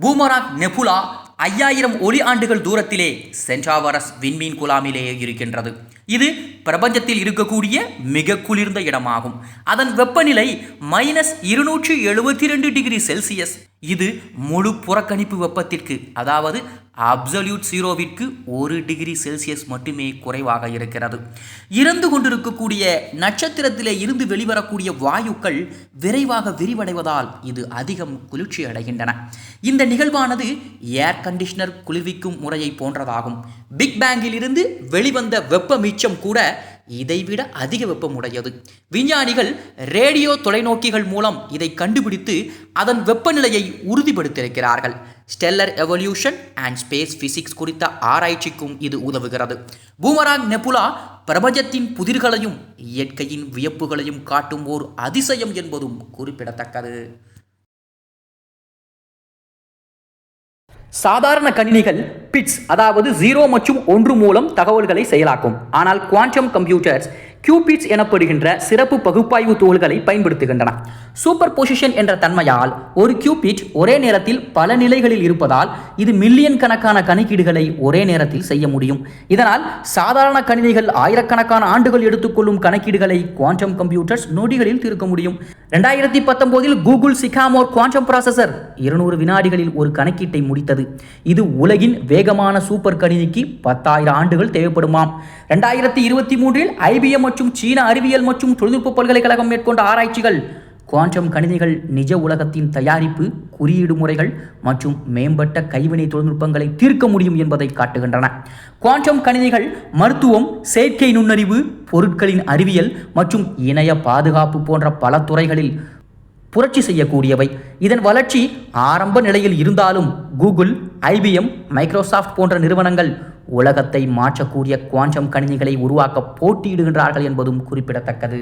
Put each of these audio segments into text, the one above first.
பூமராக் nebula ஐயாயிரம் ஒளி ஆண்டுகள் தூரத்திலே சென்டாவரஸ் விண்மீன் குழாமிலேயே இருக்கின்றது. இது பிரபஞ்சத்தில் இருக்கக்கூடிய மிக குளிர்ந்த இடமாகும். அதன் வெப்பநிலை மைனஸ் இருநூற்றி எழுபத்தி ரெண்டு டிகிரி செல்சியஸ் இது முழு புறக்கணிப்பு வெப்பத்திற்கு அதாவது அப்சல்யூட் ஜீரோவிற்கு ஒரு டிகிரி செல்சியஸ் மட்டுமே குறைவாக இருக்கிறது. இறந்து கொண்டிருக்கக்கூடிய நட்சத்திரத்திலே இருந்து வெளிவரக்கூடிய வாயுக்கள் விரைவாக விரிவடைவதால் இது அதிகம் குளிர்ச்சி அடைகின்றன. இந்த நிகழ்வானது ஏர் கண்டிஷனர் குளிர்விக்கும் முறையை போன்றதாகும். பிக் பேங்கில் இருந்து வெளிவந்த வெப்ப மிச்சம் கூட இதைவிட அதிக வெப்பமுடையது. விஞ்ஞானிகள் ரேடியோ தொலைநோக்கிகள் மூலம் இதை கண்டுபிடித்து அதன் வெப்பநிலையை உறுதிப்படுத்தியிருக்கிறார்கள். Stellar evolution and space physics குறித்த ஆராய்ச்சிக்கும் இது உதவுகிறது. பூமராங் நெபுலா பிரபஞ்சத்தின் புதிர்களையும் இயற்கையின் வியப்புகளையும் காட்டும் ஓர் அதிசயம் என்பதும் குறிப்பிடத்தக்கது. சாதாரண கணினிகள் பிட்ஸ் அதாவது ஜீரோ மற்றும் ஒன்று மூலம் தகவல்களை செயலாக்கும். ஆனால் குவாண்டம் கம்ப்யூட்டர்ஸ் கியூபிட்ஸ் எனப்படுகின்ற சிறப்பு பகுப்பாய்வு தூள்களை பயன்படுத்துகின்றன. சூப்பர் பொசிஷன் என்ற தன்மையால் ஒரு கியூபிட் ஒரே நேரத்தில் பல நிலைகளில் இருப்பதால் இது மில்லியன் கணக்கான கணக்கீடுகளை ஒரே நேரத்தில் செய்ய முடியும். இதனால் சாதாரண கணினிகள் ஆயிரக்கணக்கான ஆண்டுகள் எடுத்துக்கொள்ளும் கணக்கீடுகளை குவாண்டம் கம்ப்யூட்டர்ஸ் நொடிகளில் தீர்க்க முடியும். ரெண்டாயிரத்தி பத்தொன்பதில் கூகுள் சிகாமோர் குவாண்டம் ப்ராசஸர் இருநூறு வினாடிகளில் ஒரு கணக்கீட்டை முடித்தது. இது உலகின் வேகமான சூப்பர் கணினிக்கு பத்தாயிரம் ஆண்டுகள் தேவைப்படுமாம். ரெண்டாயிரத்தி இருபத்தி மூன்றில் ஐபிஎம் மற்றும் சீன அறிவியல் மற்றும் தொழில்நுட்ப பல்கலைக்கழகம் மேற்கொண்ட ஆராய்ச்சிகள் குவாண்டம் கணினிகள் நிஜ உலகத்தின் தயாரிப்பு குறியீடு முறைகள் மற்றும் மேம்பட்ட கைவினை தொழில்நுட்பங்களை தீர்க்க முடியும் என்பதை காட்டுகின்றன. குவாண்டம் கணினிகள் மருத்துவம் செயற்கை நுண்ணறிவு பொருட்களின் அறிவியல் மற்றும் இணைய பாதுகாப்பு போன்ற பல துறைகளில் புரட்சி செய்யக்கூடியவை. இதன் வளர்ச்சி ஆரம்ப நிலையில் இருந்தாலும் கூகுள் ஐபிஎம் மைக்ரோசாஃப்ட் போன்ற நிறுவனங்கள் உலகத்தை மாற்றக்கூடிய குவாண்டம் கணினிகளை உருவாக்க போட்டியிடுகின்றார்கள் என்பதும் குறிப்பிடத்தக்கது.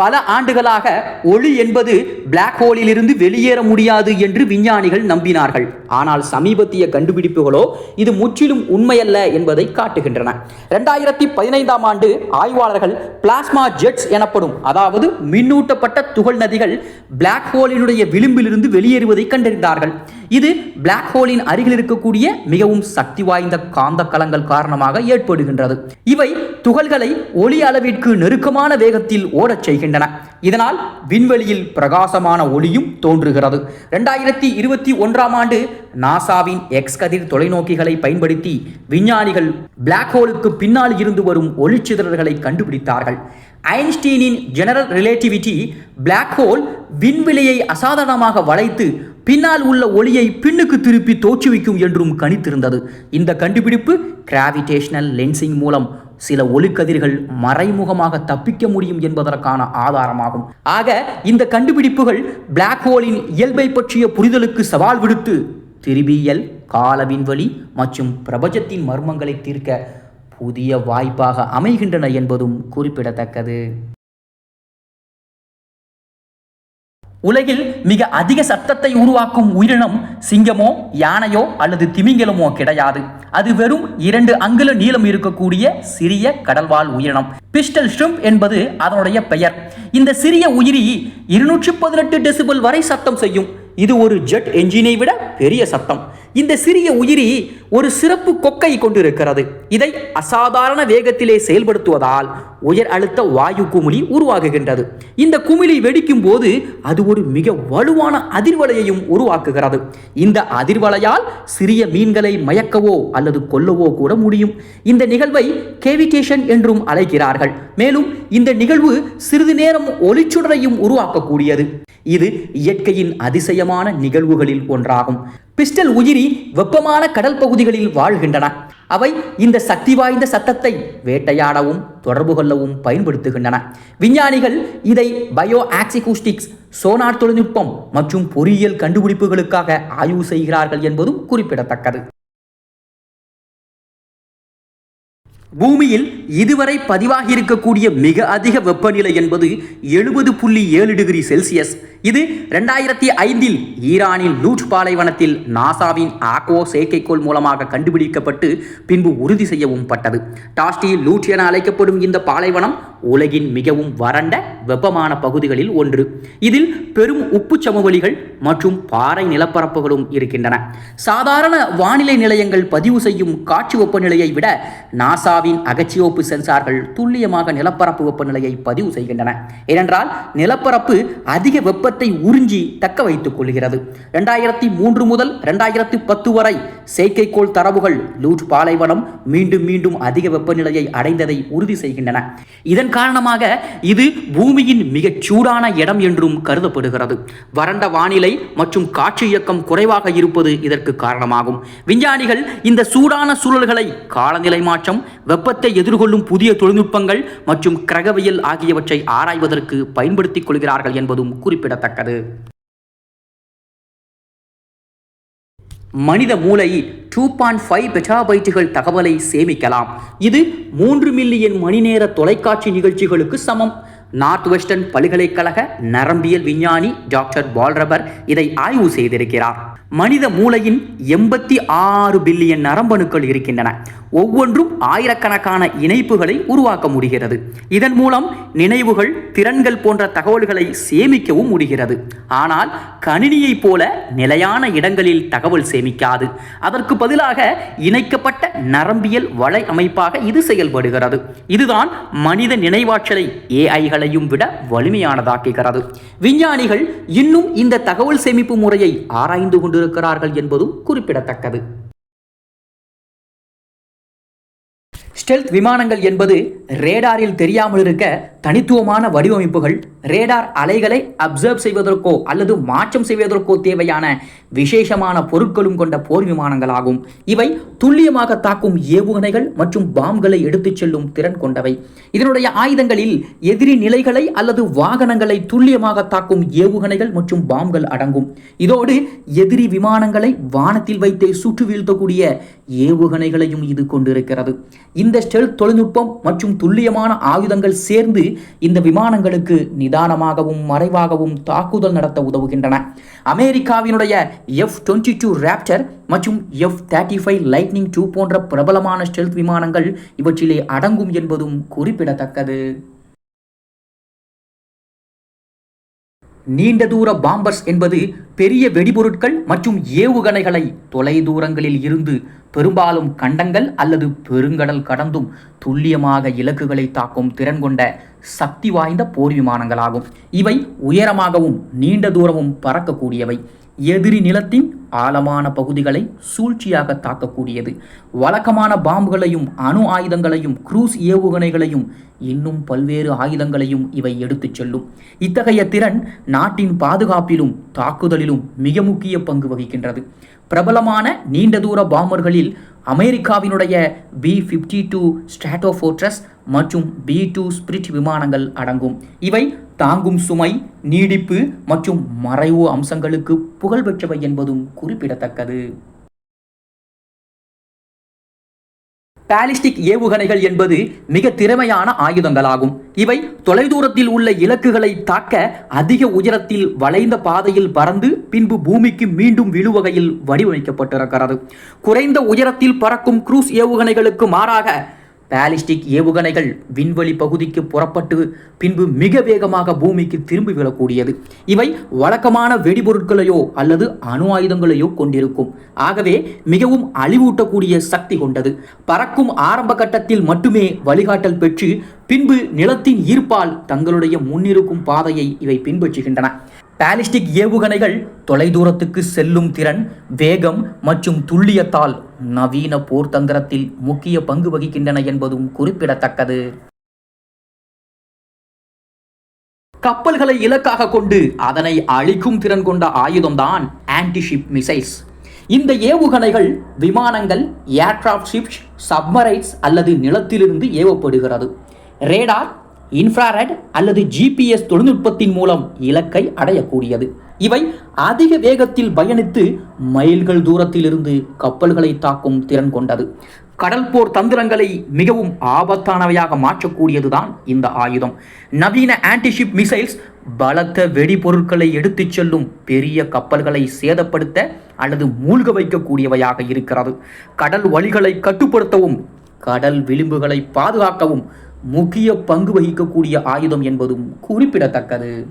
பல ஆண்டுகளாக ஒளி என்பது பிளாக் ஹோலிலிருந்து வெளியேற முடியாது என்று விஞ்ஞானிகள் நம்பினார்கள். ஆனால் சமீபத்திய கண்டுபிடிப்புகளோ இது முற்றிலும் உண்மையல்ல என்பதை காட்டுகின்றன. ரெண்டாயிரத்தி பதினைந்தாம் ஆண்டு ஆய்வாளர்கள் பிளாஸ்மா ஜெட்ஸ் எனப்படும் அதாவது மின்னூட்டப்பட்ட துகள் நதிகள் பிளாக் ஹோலினுடைய விளிம்பிலிருந்து வெளியேறுவதை கண்டறிந்தார்கள். இது பிளாக் ஹோலின் அருகில் இருக்கக்கூடிய மிகவும் சக்தி வாய்ந்த காந்த களங்கள் காரணமாக ஏற்படுகின்றது. இவை துகள்களை ஒளி அளவிற்கு நெருக்கமான வேகத்தில் ஓடச் செய்கின்றன. இதனால் விண்வெளியில் பிரகாசமான ஒளியும் தோன்றுகிறது. ரெண்டாயிரத்தி இருபத்தி ஒன்றாம் ஆண்டு நாசாவின் எக்ஸ் கதிர் தொலைநோக்கிகளை பயன்படுத்தி விஞ்ஞானிகள் பிளாக் ஹோலுக்கு பின்னால் இருந்து வரும் ஒளிச்சிதறல்களை கண்டுபிடித்தார்கள். ஐன்ஸ்டீனின் ஜெனரல் ரிலேட்டிவிட்டி பிளாக் ஹோல் விண்வெளியை அசாதாரணமாக வளைத்து பின்னால் உள்ள ஒளியை பின்னுக்கு திருப்பி தோற்றுவிக்கும் என்றும் கணித்திருந்தது. இந்த கண்டுபிடிப்பு கிராவிடேஷனல் லென்சிங் மூலம் சில ஒளிக்கதிர்கள் மறைமுகமாக தப்பிக்க முடியும் என்பதற்கான ஆதாரமாகும். ஆக இந்த கண்டுபிடிப்புகள் பிளாக் ஹோலின் இயல்பை பற்றிய புரிதலுக்கு சவால் விடுத்து திருவியல் கால விண்வெளி மற்றும் பிரபஞ்சத்தின் மர்மங்களை தீர்க்க புதிய வாய்ப்பாக அமைகின்றன என்பதும் குறிப்பிடத்தக்கது. உலகில் மிக அதிக சத்தத்தை உருவாக்கும் உயிரினம் சிங்கமோ யானையோ அல்லது திமிங்கலமோ கிடையாது. அது வெறும் இரண்டு அங்குல நீளம் இருக்கக்கூடிய சிறிய கடல்வாழ் உயிரினம். பிஸ்டல் ஷ்ரிம்ப் என்பது அதனுடைய பெயர். இந்த சிறிய உயிரி இருநூற்றி பதினெட்டு டெசிபல் வரை சத்தம் செய்யும். இது ஒரு ஜெட் என்ஜினை விட பெரிய சத்தம். இந்த சிறிய உயிரி ஒரு சிறப்பு கொக்கை கொண்டிருக்கிறது. இதை அசாதாரண வேகத்திலே செயல்படுத்துவதால் உயர் அழுத்த வாயு குமிழி உருவாகுகின்றது. இந்த குமிழி வெடிக்கும் போது அது ஒரு மிக வலுவான அதிர்வலையையும் உருவாக்குகிறது. இந்த அதிர்வலையால் சிறிய மீன்களை மயக்கவோ அல்லது கொல்லவோ கூட முடியும். இந்த நிகழ்வை கேவிடேஷன் என்றும் அழைக்கிறார்கள். மேலும் இந்த நிகழ்வு சிறிது நேரம் ஒளிச்சுடரையும் உருவாக்கக்கூடியது. இது இயற்கையின் அதிசயமான நிகழ்வுகளில் ஒன்றாகும். பிஸ்டல் உயிரி வெப்பமான கடல் பகுதிகளில் வாழ்கின்றன. அவை இந்த சக்தி வாய்ந்த சத்தத்தை வேட்டையாடவும் தொடர்பு கொள்ளவும் பயன்படுத்துகின்றன. விஞ்ஞானிகள் இதை பயோ ஆக்சிகூஸ்டிக்ஸ் சோனார் தொழில்நுட்பம் மற்றும் பொறியியல் கண்டுபிடிப்புகளுக்காக ஆய்வு செய்கிறார்கள் என்பதும் குறிப்பிடத்தக்கது. பூமியில் இதுவரை பதிவாகி இருக்கக்கூடிய மிக அதிக வெப்பநிலை என்பது எழுபது புள்ளி ஏழு டிகிரி செல்சியஸ். இது ரெண்டாயிரத்தி ஐந்தில் ஈரானில் லூட் பாலைவனத்தில் நாசாவின் ஆக்வோ செயற்கைக்கோள் மூலமாக கண்டுபிடிக்கப்பட்டு பின்பு உறுதி செய்யவும் பட்டது. டாஸ்டி லூட் என அழைக்கப்படும் இந்த பாலைவனம் உலகின் மிகவும் வறண்ட வெப்பமான பகுதிகளில் ஒன்று. இதில் பெரும் உப்பு சமவெளிகள் மற்றும் பாறை நிலப்பரப்புகளும் இருக்கின்றன. சாதாரண வானிலை நிலையங்கள் பதிவு செய்யும் காட்சி வெப்பநிலையை விட நாசா நாசாவின் அகச்சிவப்பு சென்சார்கள் துல்லியமாக நிலப்பரப்பு வெப்பநிலையை பதிவு செய்கின்றன. ஏனென்றால் நிலப்பரப்பு அதிக வெப்பத்தை உறிஞ்சி தக்க வைத்துக் கொள்கிறது. இரண்டாயிரத்தி மூன்று முதல் இரண்டாயிரத்தி பத்து வரை செயற்கைக்கோள் தரவுகள் லூட் பாலைவனம் மீண்டும் மீண்டும் அதிக வெப்பநிலையை அடைந்ததை உறுதி செய்கின்றன. இதன் காரணமாக இது பூமியின் மிகச் சூடான இடம் என்றும் கருதப்படுகிறது. வறண்ட வானிலை மற்றும் காற்று இயக்கம் குறைவாக இருப்பது இதற்கு காரணமாகும். விஞ்ஞானிகள் இந்த சூடான சூழல்களை காலநிலை மாற்றம் வெப்பத்தை எதிர்கொள்ளும் புதிய தொழில்நுட்பங்கள் மற்றும் கிரகவியல் ஆகியவற்றை ஆராய்வதற்கு பயன்படுத்திக் கொள்கிறார்கள் என்பதும் குறிப்பிடத்தக்கது. மனித மூளை டூ பாயிண்ட் ஃபைவ் பெட்டாபைட்டுகள் தகவலை சேமிக்கலாம். இது மூன்று மில்லியன் மணி நேர தொலைக்காட்சி நிகழ்ச்சிகளுக்கு சமம். நார்த் வெஸ்டர்ன் பல்கலைக்கழக நரம்பியல் விஞ்ஞானி டாக்டர் பால்ரபர் இதை ஆய்வு செய்திருக்கிறார். மனித மூளையின் எண்பத்தி ஆறு பில்லியன் நரம்பணுக்கள் இருக்கின்றன. ஒவ்வொன்றும் ஆயிரக்கணக்கான இணைப்புகளை உருவாக்க முடிகிறது. இதன் மூலம் நினைவுகள் திறன்கள் போன்ற தகவல்களை சேமிக்கவும் முடிகிறது. ஆனால் கணினியைப் போல நிலையான இடங்களில் தகவல் சேமிக்காது. அதற்கு பதிலாக இணைக்கப்பட்ட நரம்பியல் வலை அமைப்பாக இது செயல்படுகிறது. இதுதான் மனித நினைவாற்றலை ஏஐகளையும் விட வலிமையானதாக்குகிறது. விஞ்ஞானிகள் இன்னும் இந்த தகவல் சேமிப்பு முறையை ஆராய்ந்து கொண்டிருக்கிறார்கள் என்பதும் குறிப்பிடத்தக்கது. ஸ்டெல்த் விமானங்கள் என்பது ரேடாரில் தெரியாமல் இருக்க தனித்துவமான வடிவமைப்புகள் ரேடார் அலைகளை அப்சர்வ் செய்வதற்கோ அல்லது மாற்றம் செய்வதற்கோ தேவையான விசேஷமான பொருட்களும் கொண்ட போர் விமானங்களாகும். இவை துல்லியமாக தாக்கும் ஏவுகணைகள் மற்றும் பாம்களை எடுத்துச் செல்லும் திறன் கொண்டவை. இதனுடைய ஆயுதங்களில் எதிரி நிலைகளை அல்லது வாகனங்களை துல்லியமாக தாக்கும் ஏவுகணைகள் மற்றும் பாம்கள் அடங்கும். இதோடு எதிரி விமானங்களை வானத்தில் வைத்தே சுட்டு வீழ்த்தக்கூடிய ஏவுகணைகளையும் இது கொண்டிருக்கிறது. இந்த இந்த ஸ்டெல்த் தொழில்நுட்பம் மற்றும் துல்லியமான ஆயுதங்கள் சேர்ந்து இந்த விமானங்களுக்கு நிதானமாகவும் மறைவாகவும் தாக்குதல் நடத்த உதவுகின்றன. அமெரிக்காவினுடைய எஃப் டுவெண்ட்டி டூ ரேப்டர் மற்றும் F thirty five Lightning two போன்ற பிரபலமான ஸ்டெல்த் விமானங்கள் இவற்றிலே அடங்கும் என்பதும் குறிப்பிடத்தக்கது. நீண்ட தூர பாம்பர்ஸ் என்பது பெரிய வெடிபொருட்கள் மற்றும் ஏவுகணைகளை தொலை தூரங்களில் இருந்து பெரும்பாலும் கண்டங்கள் அல்லது பெருங்கடல் கடந்தும் துல்லியமாக இலக்குகளை தாக்கும் திறன் கொண்ட சக்தி வாய்ந்த போர் விமானங்களாகும் இவை உயரமாகவும் நீண்ட தூரமும் பறக்கக்கூடியவை. எதிரி நிலத்தின் ஆழமான பகுதிகளை சூழ்ச்சியாக தாக்கக்கூடியது. வழக்கமான பாம்புகளையும் அணு ஆயுதங்களையும் குரூஸ் ஏவுகணைகளையும் இன்னும் பல்வேறு ஆயுதங்களையும் இவை எடுத்துச் செல்லும். இத்தகைய திறன் நாட்டின் பாதுகாப்பிலும் தாக்குதலிலும் மிக முக்கிய பங்கு வகிக்கின்றது. பிரபலமான நீண்ட தூர பாம்பர்களில் அமெரிக்காவினுடைய பி ஃபிஃப்டி டூ ஸ்ட்ராட்டோஃபோர்ட்ரஸ் மற்றும் பி டூ ஸ்பிரிட் விமானங்கள் அடங்கும். இவை தாங்கும் சுமை நீடிப்பு மற்றும் மறைவு அம்சங்களுக்கு புகழ்பெற்றவை என்பதும் குறிப்பிடத்தக்கது. பாலிஸ்டிக் ஏவுகணைகள் என்பது மிக திறமையான ஆயுதங்களாகும். இவை தொலைதூரத்தில் உள்ள இலக்குகளை தாக்க அதிக உயரத்தில் வளைந்த பாதையில் பறந்து பின்பு பூமிக்கு மீண்டும் விழுவகையில் வடிவமைக்கப்பட்டிருக்கிறது. குறைந்த உயரத்தில் பறக்கும் குரூஸ் ஏவுகணைகளுக்கு மாறாக பாலிஸ்டிக் ஏவுகணைகள் விண்வெளி பகுதிக்கு புறப்பட்டு பின்பு மிக வேகமாக பூமிக்கு திரும்பி விழக்கூடியது. இவை வழக்கமான வெடிபொருட்களையோ அல்லது அணு ஆயுதங்களையோ கொண்டிருக்கும். ஆகவே மிகவும் அழிவூட்டக்கூடிய சக்தி கொண்டது. பறக்கும் ஆரம்ப கட்டத்தில் மட்டுமே வழிகாட்டல் பெற்று பின்பு நிலத்தின் ஈர்ப்பால் தங்களுடைய முன்னிருக்கும் பாதையை இவை பின்பற்றுகின்றன. பாலிஸ்டிக் ஏவுகணைகள் தொலைதூரத்துக்கு செல்லும் திறன் வேகம் மற்றும் துல்லியத்தால் நவீன போர் தந்திரத்தில் முக்கிய பங்கு வகிக்கின்றன என்பதும் குறிப்பிடத்தக்கது. கப்பல்களை இலக்காக கொண்டு அதனை அழிக்கும் திறன் கொண்ட ஆயுதம்தான் ஆன்டிஷிப் மிசைல்ஸ் இந்த ஏவுகணைகள் விமானங்கள் ஏர்கிராஃப்ட் ஷிப்ஸ் சப்மரைன்ஸ் அல்லது நிலத்திலிருந்து ஏவப்படுகிறது. ரேடார் இன்ஃப்ராரெட் அல்லது ஜிபிஎஸ் தொழில்நுட்பத்தின் மூலம் இலக்கை அடையக்கூடியது. இவை அதிக வேகத்தில் பயணித்து மைல்கள் தூரத்திலிருந்து கப்பல்களை தாக்கும் திறன் கொண்டது. கடல் போர் தந்திரங்களை மிகவும் ஆபத்தானவையாக மாற்றக்கூடியதுதான் இந்த ஆயுதம். நவீன ஆன்டிஷிப் மிசைல்ஸ் பலத்த வெடிபொருட்களை எடுத்துச் செல்லும் பெரிய கப்பல்களை சேதப்படுத்த அல்லது மூழ்க வைக்கக்கூடியவையாக இருக்கிறது. கடல் வழிகளை கட்டுப்படுத்தவும் கடல் விளிம்புகளை பாதுகாக்கவும் முக்கிய பங்கு வகிக்கக்கூடிய ஆயுதம் என்பதும் குறிப்பிடத்தக்கது.